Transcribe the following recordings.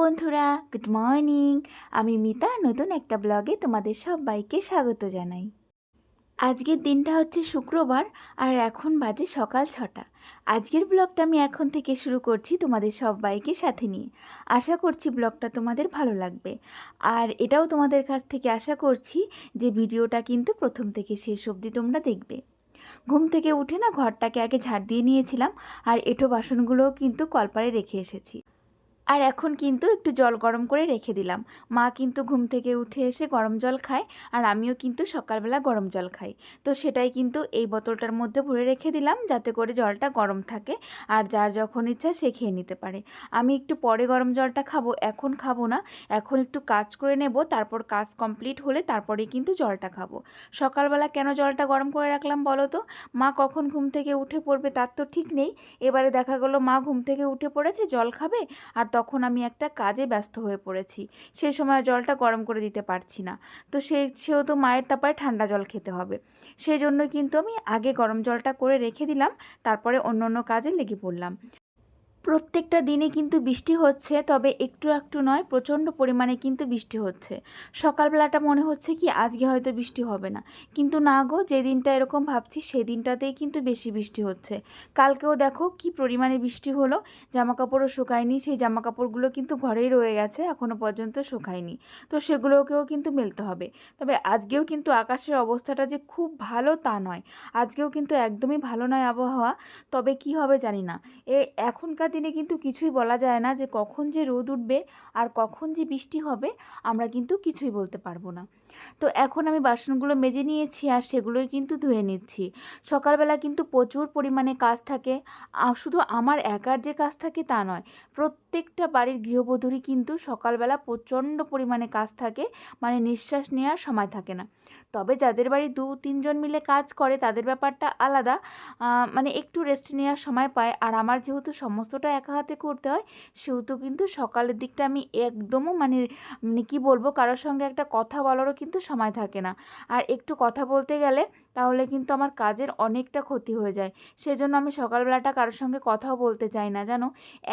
বন্ধুরা good morning আমি মিতা, নতুন একটা ব্লগে তোমাদের সবাইকে স্বাগত জানাই। আজকের দিনটা হচ্ছে শুক্রবার, আর এখন বাজে সকাল ছটা। আজকের ব্লগটা আমি এখন থেকে শুরু করছি তোমাদের সবাইকে সাথে নিয়ে। আশা করছি ব্লগটা তোমাদের ভালো লাগবে। আর এটাও তোমাদের কাছ থেকে আশা করছি যে ভিডিওটা কিন্তু প্রথম থেকে শেষ অবধি তোমরা দেখবে। ঘুম থেকে উঠে না ঘরটাকে আগে ঝাড় দিয়ে নিয়েছিলাম, আর এঁটো বাসনগুলোও কিন্তু কলপারে রেখে এসেছি। আর এখন কিন্তু একটু জল গরম করে রেখে দিলাম। মা কিন্তু ঘুম থেকে উঠে এসে গরম জল খায় আর আমিও কিন্তু সকালবেলা গরম জল খাই। তো সেটাই কিন্তু এই বোতলটার মধ্যে ভরে রেখে দিলাম যাতে করে জলটা গরম থাকে আর যার যখন ইচ্ছা সে খেয়ে নিতে পারে। আমি একটু পরে গরম জলটা খাব, এখন খাব না। এখন একটু কাজ করে নেব, তারপর কাজ কমপ্লিট হলে তারপরেই কিন্তু জলটা খাব। সকালবেলা কেন জলটা গরম করে রাখলাম বলো তো? মা কখন ঘুম থেকে উঠে পড়বে তার তো ঠিক নেই। এবারে দেখা গেলো মা ঘুম থেকে উঠে পড়েছে, জল খাবে? আর তখন আমি একটা কাজে ব্যস্ত হয়ে পড়েছি। সেই সময় জলটা গরম করে দিতে পারছি না। তো সে তো মায়ের তাপায় ঠান্ডা জল খেতে হবে। সেই জন্য কিন্তু আমি আগে গরম জলটা করে রেখে দিলাম, তারপরে অন্য অন্য কাজে লেগে পড়লাম। প্রত্যেকটা দিনে কিন্তু বৃষ্টি হচ্ছে, তবে একটু একটু নয়, প্রচণ্ড পরিমাণে কিন্তু বৃষ্টি হচ্ছে। সকালবেলাটা মনে হচ্ছে কি, আজকে হয়তো বৃষ্টি হবে না। কিন্তু না গো, যে দিনটা এরকম ভাবছি সেই দিনটাতেই কিন্তু বেশি বৃষ্টি হচ্ছে। কালকেও দেখো কি পরিমাণে বৃষ্টি হলো। জামা কাপড়ও শুকায়নি, সেই জামা কাপড়গুলো কিন্তু ঘরেই রয়ে গেছে এখনও পর্যন্ত শুকায়নি। তো সেগুলোকেও কিন্তু মেলতে হবে। তবে আজকেও কিন্তু আকাশের অবস্থাটা যে খুব ভালো তা নয়। আজকেও কিন্তু একদমই ভালো নয় আবহাওয়া। তবে কি হবে জানি না। এ এখনকার দিনে কিন্তু কিছুই বলা যায় না যে কখন যে রোদ উঠবে আর কখন যে বৃষ্টি হবে, আমরা কিন্তু কিছুই বলতে পারব না। তো এখন আমি বাসনগুলো মেজে নিয়েছি আর সেগুলোই কিন্তু ধুয়ে নিচ্ছি। সকালবেলা কিন্তু প্রচুর পরিমাণে কাজ থাকে। শুধু আমার একার যে কাজ থাকে তা নয়, প্রত্যেকটা বাড়ির গৃহবধূরই কিন্তু সকালবেলা প্রচণ্ড পরিমাণে কাজ থাকে মানে নিঃশ্বাস নেওয়ার সময় থাকে না। তবে যাদের বাড়ি দু, তিনজন মিলে কাজ করে তাদের ব্যাপারটা আলাদা। মানে একটু রেস্ট নেওয়ার সময় পায়। আর আমার যেহেতু সমস্তটা একা হাতে করতে হয়, সেহেতু কিন্তু সকালের দিকটা আমি একদমও মানে মানে কী বলব, কারোর সঙ্গে একটা কথা বলারও কিন্তু সময় থাকে না। আর একটু কথা বলতে গেলে তাহলে কিন্তু আমার কাজের অনেকটা ক্ষতি হয়ে যায়। সেজন্য আমি সকালবেলাটা কারোর সঙ্গে কথাও বলতে চাই না, জানো?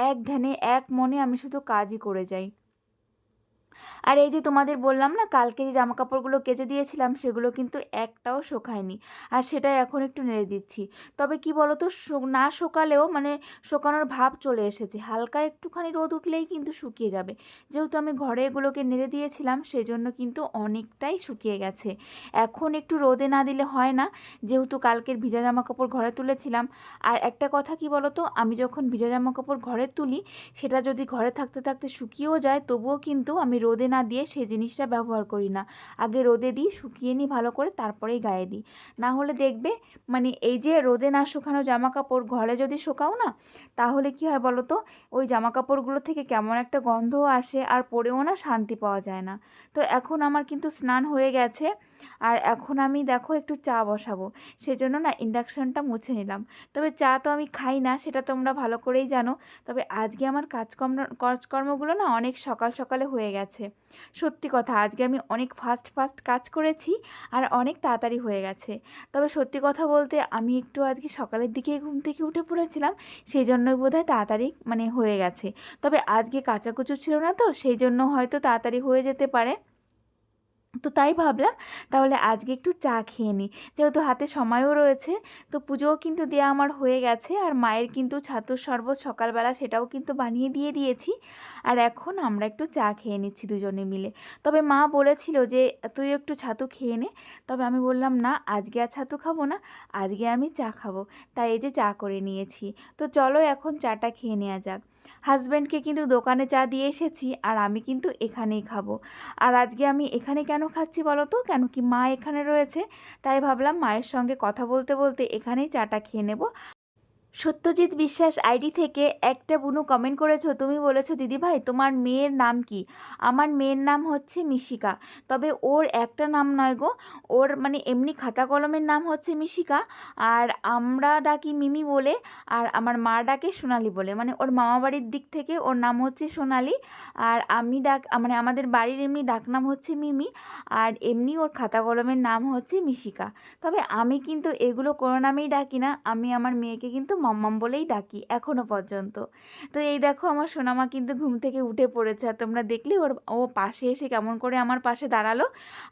এক ধ্যানে, এক মনে আমি শুধু কাজই করে যাই। আর এই যে তোমাদের বললাম না, কালকে যে জামা কাপড়গুলো কেচে দিয়েছিলাম, সেগুলো কিন্তু একটাও শোকায়নি। আর সেটাই এখন একটু নেড়ে দিচ্ছি। তবে কি বলো তো না শোকালেও মানে শোকানোর ভাব চলে এসেছে। হালকা একটুখানি রোদ উঠলেই কিন্তু শুকিয়ে যাবে। যেহেতু আমি ঘরে এগুলোকে নেড়ে দিয়েছিলাম, সেজন্য কিন্তু অনেকটাই শুকিয়ে গেছে। এখন একটু রোদে না দিলে হয় না। যেহেতু কালকের ভিজা জামা কাপড় ঘরে তুলেছিলাম। আর একটা কথা কি বলো তো আমি যখন ভিজা জামা কাপড় ঘরে তুলি, সেটা যদি ঘরে থাকতে থাকতে শুকিয়েও যায়, তবুও কিন্তু আমি রোদে না দিয়ে সেই জিনিসটা ব্যবহার করি না। আগে রোদে দিই, শুকিয়ে নিই ভালো করে, তারপরেই গায়ে দিই। না হলে দেখবে মানে এই যে রোদে না শুকানো জামা কাপড় ঘরে যদি শুকাও না, তাহলে কি হয় বলো তো ওই জামা কাপড়গুলো থেকে কেমন একটা গন্ধও আসে আর পরেও না শান্তি পাওয়া যায় না। তো এখন আমার কিন্তু স্নান হয়ে গেছে, আর এখন আমি দেখো একটু চা বসাবো। সেজন্য না ইন্ডাকশনটা মুছে নিলাম। তবে চা তো আমি খাই না, সেটা তোমরা ভালো করেই জানো। তবে আজকে আমার কাজকর্ম, কাজকর্মগুলো না অনেক সকাল সকালে হয়ে গেছে। সত্যি কথা, আজকে আমি অনেক ফাস্ট ফাস্ট কাজ করেছি আর অনেক তাড়াতাড়ি হয়ে গেছে। তবে সত্যি কথা বলতে, আমি একটু আজকে সকালের দিকে ঘুম থেকে উঠে পড়েছিলাম, সেই জন্যই বোধহয় তাড়াতাড়ি মানে হয়ে গেছে। তবে আজকে কাঁচাকুচু ছিল না তো, সেই জন্য হয়তো তাড়াতাড়ি হয়ে যেতে পারে। তো তাই ভাবলাম তাহলে আজকে একটু চা খেয়ে নিই। যেহেতু হাতে সময়ও রয়েছে, তো পুজোও কিন্তু দেওয়া আমার হয়ে গেছে আর মায়ের কিন্তু ছাতুর শরবত সকালবেলা সেটাও কিন্তু বানিয়ে দিয়ে দিয়েছি। আর এখন আমরা একটু চা খেয়ে নিচ্ছি দুজনে মিলে। তবে মা বলেছিল যে, তুই একটু ছাতু খেয়ে নে। তবে আমি বললাম, না, আজকে আর ছাতু খাব না, আজকে আমি চা খাব। তাই এই যে চা করে নিয়েছি। তো চলো এখন চাটা খেয়ে নেওয়া যাক। হাজব্যান্ডকে কিন্তু দোকানে চা দিয়ে এসেছি আর আমি কিন্তু এখানেই খাব। আর আজকে আমি এখানে কেন খাচ্ছি বলো তো? কেন কি মা এখানে রয়েছে? তাই ভাবলাম মায়ের সঙ্গে কথা বলতে বলতে এখানেই চাটা খেয়ে নেব। সত্যজিৎ বিশ্বাস আইডি থেকে একটা বুনু কমেন্ট করেছ, তুমি বলেছ, দিদি ভাই, তোমার মেয়ের নাম কি? আমার মেয়ের নাম হচ্ছে মিশিকা। তবে ওর একটা নাম নয় গো, ওর মানে এমনি খাতা কলমের নাম হচ্ছে মিশিকা, আর আমরা ডাকি মিমি বলে, আর আমার মা ডাকে সোনালি বলে। মানে ওর মামা বাড়ির দিক থেকে ওর নাম হচ্ছে সোনালি, আর আমি ডাক মানে আমাদের বাড়ির এমনি ডাকনাম হচ্ছে মিমি, আর এমনি ওর খাতা কলমের নাম হচ্ছে মিশিকা। তবে আমি কিন্তু এগুলো কোনো নামেই ডাকি না, আমি আমার মেয়েকে কিন্তু মাম্মাম বলেই ডাকি এখনও পর্যন্ত। তো এই দেখো, আমার সোনামা কিন্তু ঘুম থেকে উঠে পড়েছে। আর তোমরা দেখলে ওর, ও পাশে এসে কেমন করে আমার পাশে দাঁড়াল।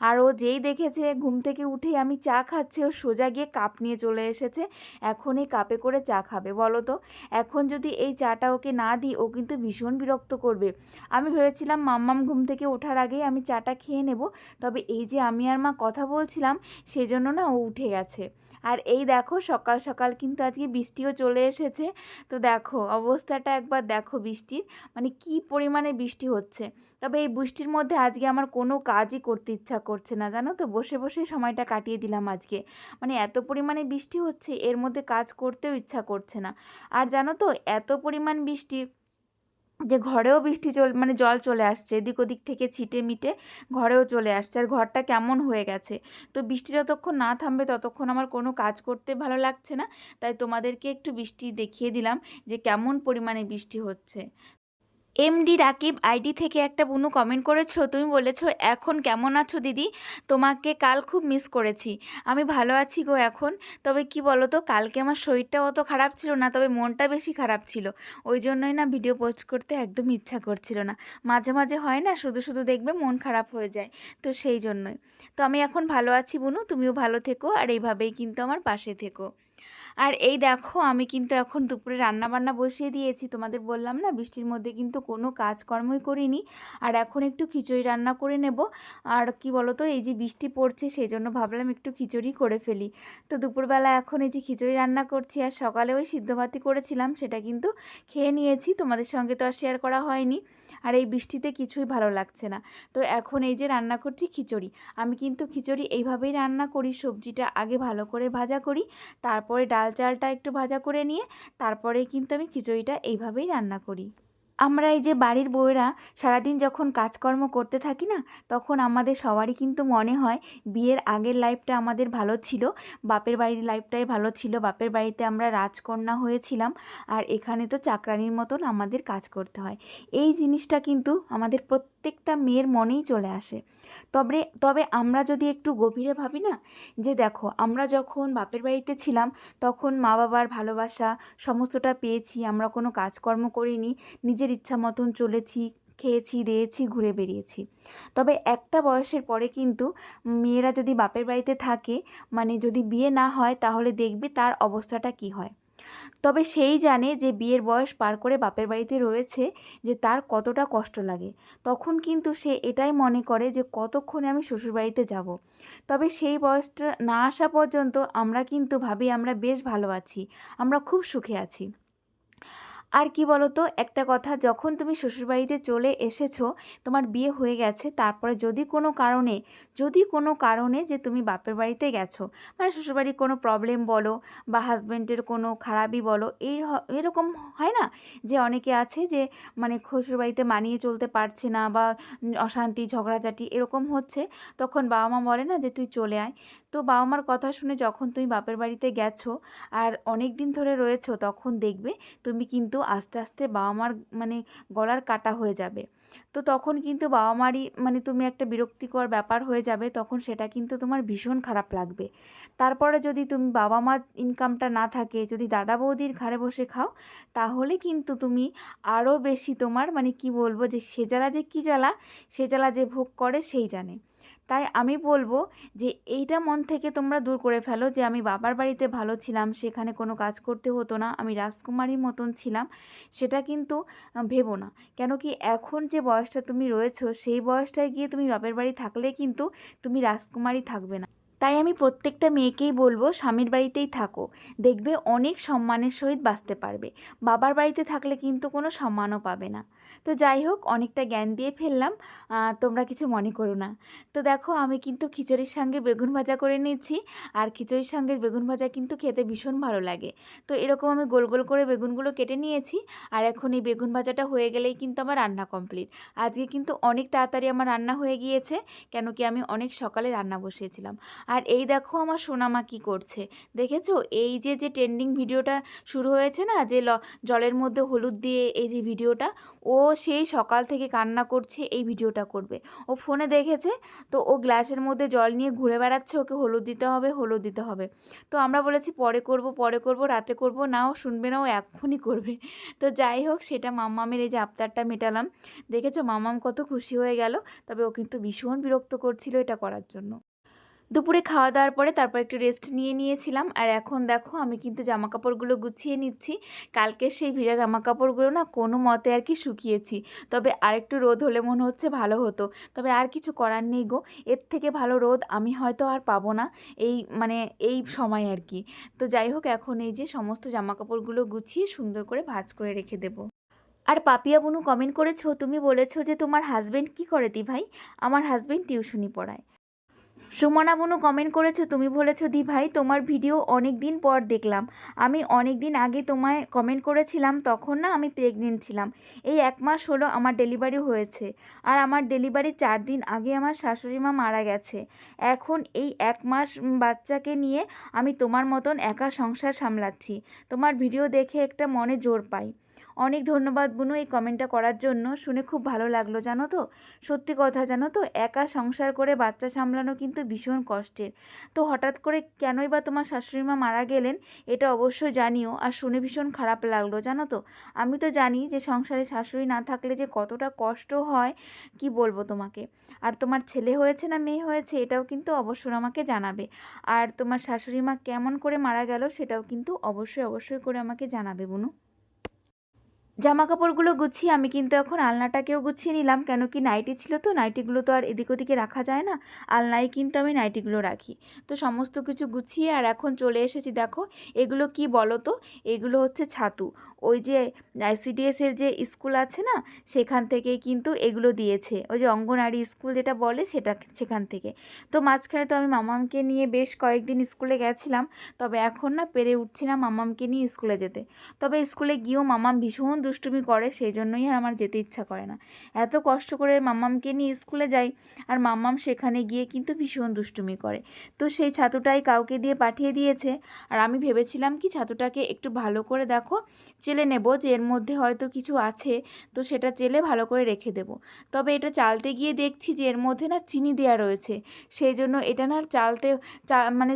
আর ও যেই দেখেছে, ঘুম থেকে উঠেই আমি চা খাচ্ছি, ও সোজা গিয়ে কাপ নিয়ে চলে এসেছে। এখন এই কাপে করে চা খাবে, বলো তো? এখন যদি এই চাটা ওকে না দিই, ও কিন্তু ভীষণ বিরক্ত করবে। আমি ভেবেছিলাম, মাম্মাম ঘুম থেকে ওঠার আগেই আমি চাটা খেয়ে নেব। তবে এই যে আমি আর মা কথা বলছিলাম, সেজন্য না ও উঠে গেছে। আর এই দেখো, সকাল সকাল কিন্তু আজকে বৃষ্টিও চলে এসেছে। তো দেখো, অবস্থাটা একবার দেখো বৃষ্টির। মানে কি পরিমাণে বৃষ্টি হচ্ছে? তবে এই বৃষ্টির মধ্যে আজকে আমার কোনো কাজই করতে ইচ্ছা করছে না, জানো তো? বসে বসে সময়টা কাটিয়ে দিলাম আজকে। মানে এত পরিমাণে বৃষ্টি হচ্ছে, এর মধ্যে কাজ করতেও ইচ্ছা করছে না। আর জানো তো, এত পরিমাণ বৃষ্টি যে ঘরেও বৃষ্টি চল মানে জল চলে আসছে, এদিক ওদিক থেকে ছিটে মিটে ঘরেও চলে আসছে। আর ঘরটা কেমন হয়ে গেছে? তো বৃষ্টি যতক্ষণ না থামবে ততক্ষণ আমার কোনো কাজ করতে ভালো লাগছে না। তাই তোমাদেরকে একটু বৃষ্টি দেখিয়ে দিলাম যে কেমন পরিমাণে বৃষ্টি হচ্ছে। এমডি রাকিব আইডি থেকে একটা বুনু কমেন্ট করেছ, তুমি বলেছ, এখন কেমন আছো দিদি? তোমাকে কাল খুব মিস করেছি। আমি ভালো আছি গো এখন। তবে কি বলো তো কালকে আমার শরীরটা অত খারাপ ছিল না, তবে মনটা বেশি খারাপ ছিল। ওই জন্যই না ভিডিও পোস্ট করতে একদম ইচ্ছা করছিল না। মাঝে মাঝে হয় না, শুধু শুধু দেখবে মন খারাপ হয়ে যায়। তো সেই জন্যই। তো আমি এখন ভালো আছি বুনু, তুমিও ভালো থেকো, আর এইভাবেই কিন্তু আমার পাশে থেকো। আর এই দেখো, আমি কিন্তু এখন দুপুরে রান্না বান্না বসিয়ে দিয়েছি। তোমাদের বললাম না, বৃষ্টির মধ্যে কিন্তু কোনো কাজকর্মই করিনি। আর এখন একটু খিচুড়ি রান্না করে নেব। আর কি বলো তো এই যে বৃষ্টি পড়ছে সেই জন্য ভাবলাম একটু খিচুড়ি করে ফেলি। তো দুপুরবেলা এখন এই যে খিচুড়ি রান্না করছি, আর সকালে ওই সিদ্ধ ভাতি করেছিলাম, সেটা কিন্তু খেয়ে নিয়েছি। তোমাদের সঙ্গে তো আর শেয়ার করা হয়নি। আর এই বৃষ্টিতে কিছুই ভালো লাগছে না। তো এখন এই যে রান্না করছি খিচুড়ি। আমি কিন্তু খিচুড়ি এইভাবেই রান্না করি, সবজিটা আগে ভালো করে ভাজা করি, তারপরে ডাল চালটা একটু ভাজা করে নিয়ে তারপরে কিন্তু আমি খিচুড়িটা এইভাবেই রান্না করি। আমরা এই যে বাড়ির বউয়েরা সারাদিন যখন কাজকর্ম করতে থাকি না, তখন আমাদের সবারই কিন্তু মনে হয় বিয়ের আগের লাইফটা আমাদের ভালো ছিল, বাপের বাড়ির লাইফটাই ভালো ছিল, বাপের বাড়িতে আমরা রাজকন্যা হয়েছিলাম আর এখানে তো চাকরানির মতন আমাদের কাজ করতে হয়। এই জিনিসটা কিন্তু আমাদের প্রত্যেকটা মেয়ের মনেই চলে আসে। তবে তবে আমরা যদি একটু গভীরে ভাবি না, যে দেখো, আমরা যখন বাপের বাড়িতে ছিলাম, তখন মা বাবার ভালোবাসা সমস্তটা পেয়েছি, আমরা কোনো কাজকর্ম করিনি, নিজের ইচ্ছা মতন চলেছি, খেয়েছি, দিয়েছি, ঘুরে বেরিয়েছি তবে একটা বয়সের পরে কিন্তু মেয়েরা যদি বাপের বাড়িতে থাকে মানে যদি বিয়ে না হয়, তাহলে দেখবে তার অবস্থাটা কি হয়। তবে সেই জানে যে বিয়ের বয়স পার করে বাপের বাড়িতে রয়েছে, যে তার কতটা কষ্ট লাগে। তখন কিন্তু সে এটাই মনে করে যে কতক্ষণে আমি শ্বশুরবাড়িতে যাব। তবে সেই বয়সটা না আসা পর্যন্ত আমরা কিন্তু ভাবি আমরা বেশ ভালো আছি, আমরা খুব সুখে আছি। আর কি বলো তো একটা কথা, যখন তুমি শ্বশুরবাড়িতে চলে এসেছ, তোমার বিয়ে হয়ে গেছে, তারপরে যদি কোনো কারণে, যদি কোনো কারণে যে তুমি বাপের বাড়িতে গেছো মানে শ্বশুরবাড়ির কোনো প্রবলেম বলো বা হাজব্যান্ডের কোনো খারাপই বলো, এই এরকম হয় না? যে অনেকে আছে যে মানে শ্বশুরবাড়িতে মানিয়ে চলতে পারছে না বা অশান্তি, ঝগড়াঝাটি এরকম হচ্ছে, তখন বাবা মা বলে না যে, তুই চলে আয়। তো বাবা মার কথা শুনে যখন তুমি বাপের বাড়িতে গেছো, আর অনেক দিন ধরে রয়েছো, তখন দেখবে তুমি কিন্তু আস্তে আস্তে বাবা মার মানে গলার কাটা হয়ে যাবে। তো তখন কিন্তু বাবা মারই মানে তুমি একটা বিরক্তিকর ব্যাপার হয়ে যাবে, তখন সেটা কিন্তু তোমার ভীষণ খারাপ লাগবে। তারপরে যদি তুমি বাবা মার ইনকামটা না থাকে, যদি দাদা বৌদির ঘাড়ে বসে খাও, তাহলে কিন্তু তুমি আরও বেশি তোমার মানে কি বলব যে, সে জ্বালা যে কী জ্বালা, সে জ্বালা যে ভোগ করে সেই জানে। তাই আমি বলব যে এইটা মন থেকে তোমরা দূর করে ফেলো যে আমি বাবার বাড়িতে ভালো ছিলাম, সেখানে কোনো কাজ করতে হতো না, আমি রাজকুমারীর মতন ছিলাম, সেটা কিন্তু ভেবো না। কেন কি এখন যে বয়সটা তুমি রয়েছো, সেই বয়সটায় গিয়ে তুমি বাপের বাড়ি থাকলে কিন্তু তুমি রাজকুমারী থাকবে না। তাই আমি প্রত্যেকটা মেয়েকেই বলব স্বামীর বাড়িতেই থাকো। দেখবে অনেক সম্মানের সহিত বাঁচতে পারবে। বাবার বাড়িতে থাকলে কিন্তু কোনো সম্মানও পাবে না। তো যাই হোক, অনেকটা জ্ঞান দিয়ে ফেললাম। তোমরা কিছু মনে করো না। তো দেখো, আমি কিন্তু খিচুড়ির সঙ্গে বেগুন ভাজা করে নিয়েছি। আর খিচুড়ির সঙ্গে বেগুন ভাজা কিন্তু খেতে ভীষণ ভালো লাগে। তো এরকম আমি গোল গোল করে বেগুনগুলো কেটে নিয়েছি। আর এখন এই বেগুন ভাজাটা হয়ে গেলেই কিন্তু আমার রান্না কমপ্লিট। আজকে কিন্তু অনেক তাড়াতাড়ি আমার রান্না হয়ে গিয়েছে, কেন কি আমি অনেক সকালে রান্না বসিয়েছিলাম। আর এই দেখো, আমার সোনামা কী করছে। দেখেছ? এই যে যে ট্রেন্ডিং ভিডিওটা শুরু হয়েছে না, যে জলের মধ্যে হলুদ দিয়ে এই যে ভিডিওটা ও সেই সকাল থেকে কান্না করছে, এই ভিডিওটা করবে। ও ফোনে দেখেছে, তো ও গ্লাসের মধ্যে জল নিয়ে ঘুরে বেড়াচ্ছে, ওকে হলুদ দিতে হবে, হলুদ দিতে হবে। তো আমরা বলেছি, পরে করব পরে করব, রাতে করব, না, ও শুনবে না, ও এখনই করবে। তো যাই হোক, সেটা মাম্মামের এই যে আবতারটা মেটালাম। দেখেছ, মাম্মাম কত খুশি হয়ে গেল, তবে ও কিন্তু ভীষণ বিরক্ত করছিল এটা করার জন্য। দুপুরে খাওয়া দাওয়ার পরে তারপর একটু রেস্ট নিয়ে নিয়েছিলাম। আর এখন দেখো, আমি কিন্তু জামা কাপড়গুলো গুছিয়ে নিচ্ছি। কালকে সেই ভিজা জামা কাপড়গুলো না কোনো মতে আর কি শুকিয়েছি। তবে আরেকটু রোদ হলে মনে হচ্ছে ভালো হতো। তবে আর কিছু করার নেই গো। এর থেকে ভালো রোদ আমি হয়তো আর পাবো না এই মানে এই সময় আর কি। তো যাই হোক, এখন এই যে সমস্ত জামা কাপড়গুলো গুছিয়ে সুন্দর করে ভাঁজ করে রেখে দেবো। আর পাপিয়া বুনু কমেন্ট করেছ, তুমি বলেছ যে তোমার হাজবেন্ড কি করে দি ভাই আমার হাজব্যান্ড টিউশনি পড়ায়। সুমনা বনু কমেন্ট করেছ, তুমি বলেছ, দি ভাই, তোমার ভিডিও অনেক দিন পর দেখলাম। আমি অনেক দিন আগে তোমায় কমেন্ট করেছিলাম, তখন না আমি প্রেগনেন্ট ছিলাম। এই এক মাস হলো আমার ডেলিভারি হয়েছে। আর আমার ডেলিভারি চার দিন আগে আমার শাশুড়ি মা মারা গেছে। এখন এই এক মাস বাচ্চাকে নিয়ে আমি তোমার মতন একা সংসার সামলাচ্ছি। তোমার ভিডিও দেখে একটা মনে জোর পাই অনেক ধন্যবাদ বুনু এই কমেন্টটা করার জন্য। শুনে খুব ভালো লাগল, জানো তো? সত্যি কথা, জানো তো? একা সংসার করে বাচ্চা সামলানো কিন্তু ভীষণ কষ্টের। তো হঠাৎ করে কেনই বা তোমার শাশুড়ি মা মারা গেলেন, এটা অবশ্যই জানিও। আর শুনে ভীষণ খারাপ লাগল, জানো তো? আমি তো জানি যে সংসারে শাশুড়ি না থাকলে যে কতটা কষ্ট হয়, কি বলব তোমাকে? আর তোমার ছেলে হয়েছে না মেয়ে হয়েছে, এটাও কিন্তু অবশ্যই আমাকে জানাবে। আর তোমার শাশুড়ি মা কেমন করে মারা গেল, সেটাও কিন্তু অবশ্যই অবশ্যই করে আমাকে জানাবে বুনু। জামা কাপড়গুলো গুছিয়ে আমি কিন্তু এখন আলনাটাকেও গুছিয়ে নিলাম, কেন কি নাইটি ছিল তো, নাইটিগুলো তো আর এদিক ওদিকে রাখা যায় না, আলনায় কিন্তু আমি নাইটিগুলো রাখি। তো সমস্ত কিছু গুছিয়ে আর এখন চলে এসেছি, দেখো, এগুলো কি বলো তো এগুলো হচ্ছে ছাতু। ওই যে আইসিডিএসের যে স্কুল আছে না, সেখান থেকেই কিন্তু এগুলো দিয়েছে। ওই যে অঙ্গনারী স্কুল যেটা বলে, সেটা সেখান থেকে। তো মাঝখানে তো আমি মামামকে নিয়ে বেশ কয়েকদিন স্কুলে গেছিলাম, তবে এখন না পেরে উঠছি না মামামকে নিয়ে স্কুলে যেতে। তবে স্কুলে গিয়েও মামাম ভীষণ দুষ্টুমি করে সেই জন্যই আর আমার যেতে ইচ্ছা করে না। এত কষ্ট করে মাম্মামকে নিয়ে স্কুলে যাই আর মাম্মাম সেখানে গিয়ে কিন্তু ভীষণ দুষ্টুমি করে। তো সেই ছাতুটাই কাউকে দিয়ে পাঠিয়ে দিয়েছে। আর আমি ভেবেছিলাম কি, ছাতুটাকে একটু ভালো করে দেখো, চেলে নেব যে এর মধ্যে হয়তো কিছু আছে, তো সেটা চেলে ভালো করে রেখে দেব। তবে এটা চালতে গিয়ে দেখছি যে এর মধ্যে না চিনি দেওয়া রয়েছে। সেই জন্য এটা না আর চালতে মানে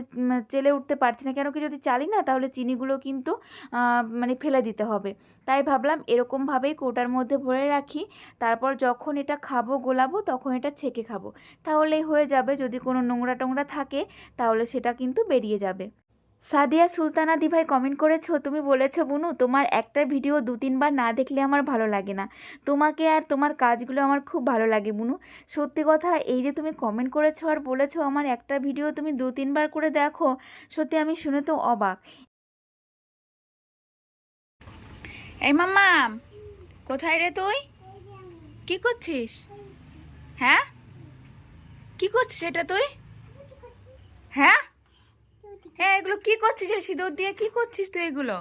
চেলে উঠতে পারছি না। কেন কি যদি চালি না, তাহলে চিনিগুলো কিন্তু মানে ফেলে দিতে হবে। তাই ভাবলাম এরকমভাবেই কৌটার মধ্যে ভরে রাখি। তারপর যখন এটা খাব, গোলাবো, তখন এটা ছেঁকে খাব। তাহলেই হয়ে যাবে, যদি কোনো নোংরা টোংরা থাকে, তাহলে সেটা কিন্তু বেরিয়ে যাবে। সাদিয়া সুলতানা দিভাই কমেন্ট করেছ, তুমি বলেছ, বুনু, তোমার একটা ভিডিও দু তিনবার না দেখলে আমার ভালো লাগে না। তোমাকে আর তোমার কাজগুলো আমার খুব ভালো লাগে, বুনু। সত্যি কথা, এই যে তুমি কমেন্ট করেছ আর বলেছ আমার একটা ভিডিও তুমি দু তিনবার করে দেখো, সত্যি আমি শুনে তো অবাক। এই মাম্মা, কোথায় রে তুই? কি করছিস? হ্যাঁ? কি করছিস এটা তুই? হ্যাঁ? হ্যাঁ এগুলো কি করছিস? সিঁদুর দিয়ে কি করছিস তুই এগুলো?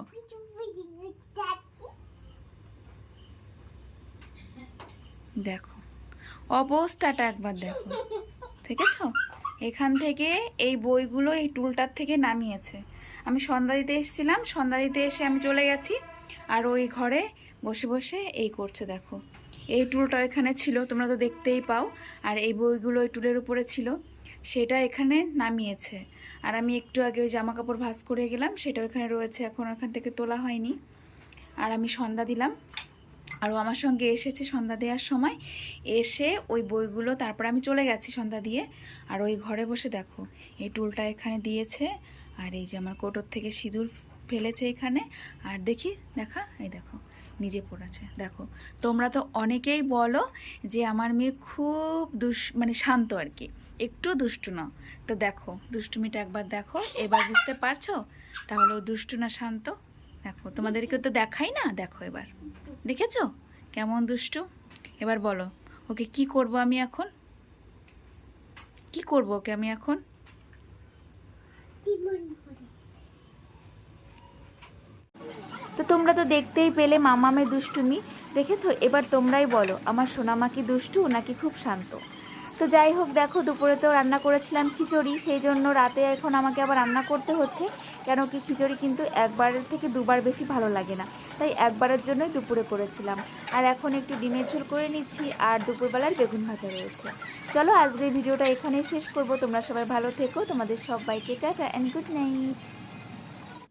দেখো, অবস্থাটা একবার দেখো দেখেছ এখান থেকে এই বইগুলো এই টুলটার থেকে নামিয়েছে। আমি সন্ধ্যা দিতে এসেছিলাম, সন্ধ্যা দিতে এসে আমি চলে গেছি। আর ওই ঘরে বসে বসে এই করছে, দেখো। এই টুলটা এখানে ছিল, তোমরা তো দেখতেই পাও। আর এই বইগুলো ওই টুলের উপরে ছিল। সেটা এখানে নামিয়েছে। আর আমি একটু আগে ওই জামা কাপড় ভাঁজ করে গেলাম সেটা ওখানে রয়েছে। এখন ওখান থেকে তোলা হয়নি। আর আমি সন্ধ্যা দিলাম। আর ও আমার সঙ্গে এসেছে সন্ধ্যা দেওয়ার সময়। এসে ওই বইগুলো, তারপর আমি চলে গেছি সন্ধ্যা দিয়ে। আর ওই ঘরে বসে দেখো, এই টুলটা এখানে দিয়েছে। আর এই যে আমার কোটোর থেকে সিঁদুর ফেলেছে এখানে। আর দেখি, দেখা, এই দেখো, নিজে পড়েছে। দেখো, তোমরা তো অনেকেই বলো যে আমার মেয়ে খুব দুষ মানে শান্ত আর কি, একটু দুষ্টু না। তো দেখো, দুষ্টুমিটা একবার দেখো, এবার বুঝতে পারছ? তাহলে ও দুষ্টু না শান্ত? দেখো তোমাদেরকে তো দেখাই না? দেখো এবার। দেখেছ? কেমন দুষ্টু? এবার বলো, ওকে কি করব আমি এখন? কি করব ওকে আমি এখন? তো তোমরা তো দেখতেই পেলে মামামের দুষ্টুমি। দেখেছ? এবার তোমরাই বলো, আমার সোনামা কি দুষ্টু নাকি খুব শান্ত? তো যাই হোক, দেখো, দুপুরে তো রান্না করেছিলাম খিচুড়ি, সেই জন্য রাতে এখন আমাকে আবার রান্না করতে হচ্ছে। কেন কি খিচুড়ি কিন্তু একবারের থেকে দুবার বেশি ভালো লাগে না। তাই একবারের জন্যই দুপুরে করেছিলাম। আর এখন একটু ডিমের ঝোল করে নিচ্ছি, আর দুপুরবেলার বেগুন ভাজা রয়েছে। চলো, আজকের ভিডিওটা এখানে শেষ করব। তোমরা সবাই ভালো থেকো। তোমাদের সবাইকে টাটা অ্যান্ড গুড নাইট